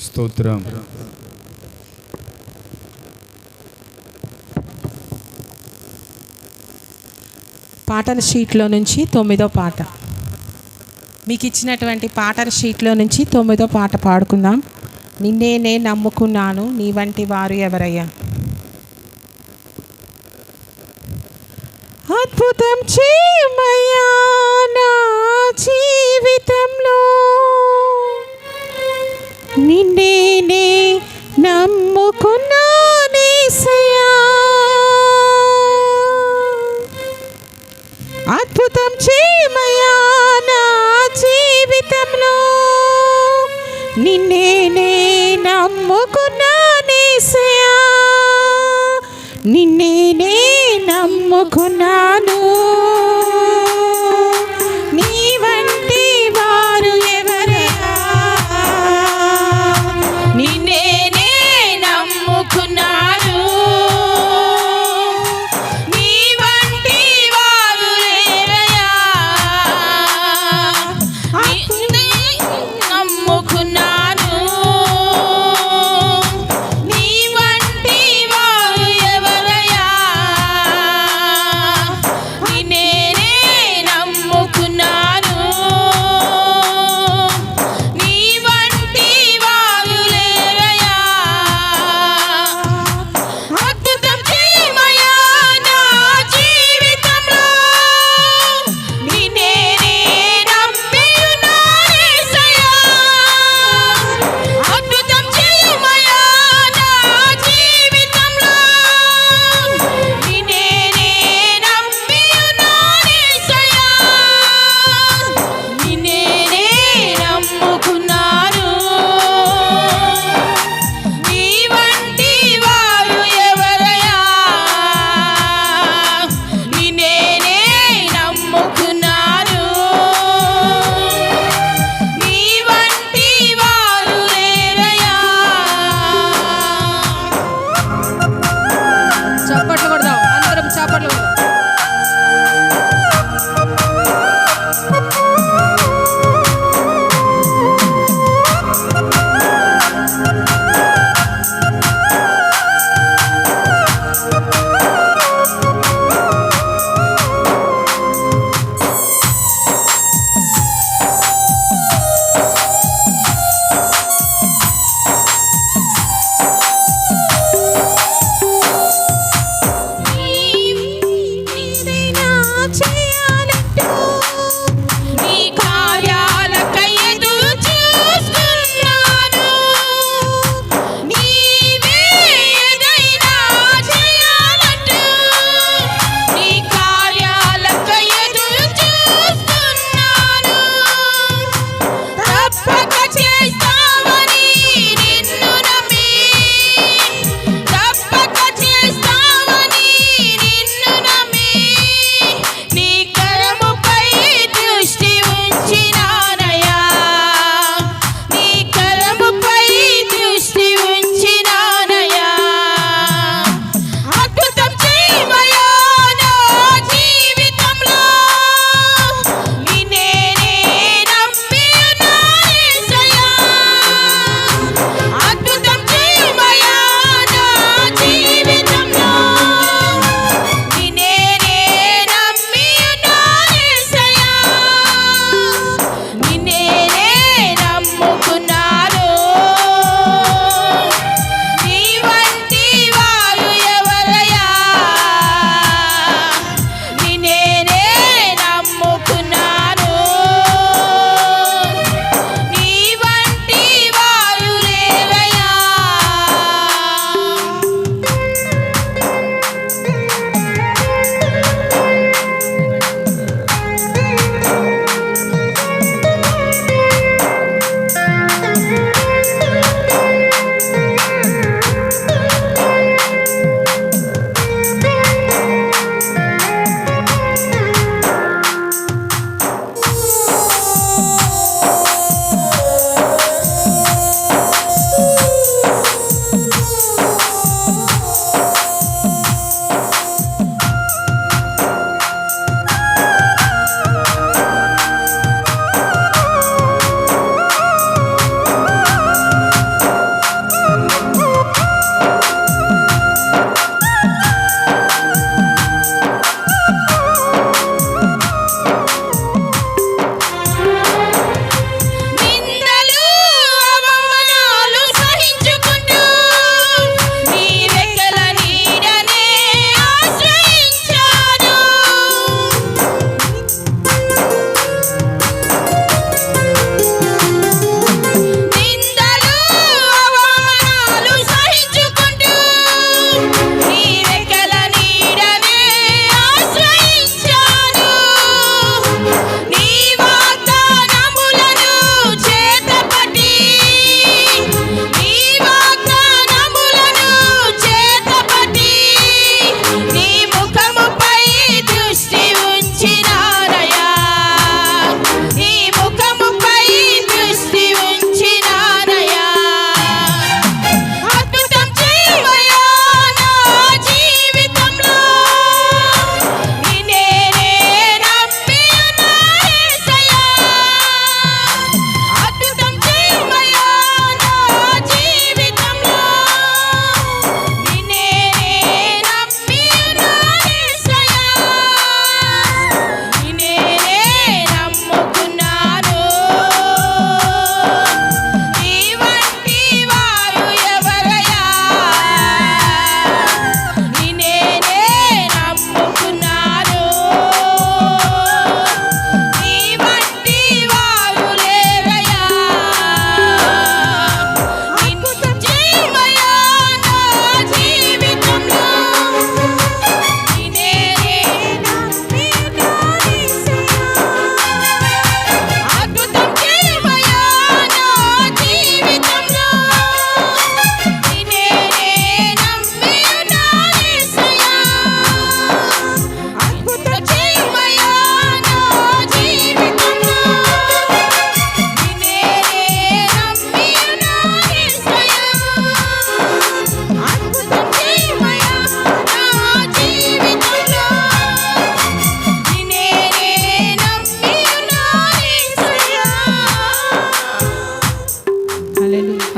స్తోత్రం పాటల షీట్లో నుంచి తొమ్మిదో పాట. మీకు ఇచ్చినటువంటి పాటల షీట్లో నుంచి తొమ్మిదో పాట పాడుకుందాం. నిన్నేనే నమ్ముకున్నాను నీ వంటి వారు ఎవరయ్యా? అద్భుతం చేయమయ్యా. జీవితంలో నిన్నేనే నమ్ముకున్నా అద్భుతం చేయమయా నా జీవితంలో. నిన్నేనే నమ్ముకున్నా నిన్నేనే నమ్ముకున్నాను.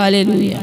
ഹാലേ ലൂയ്യ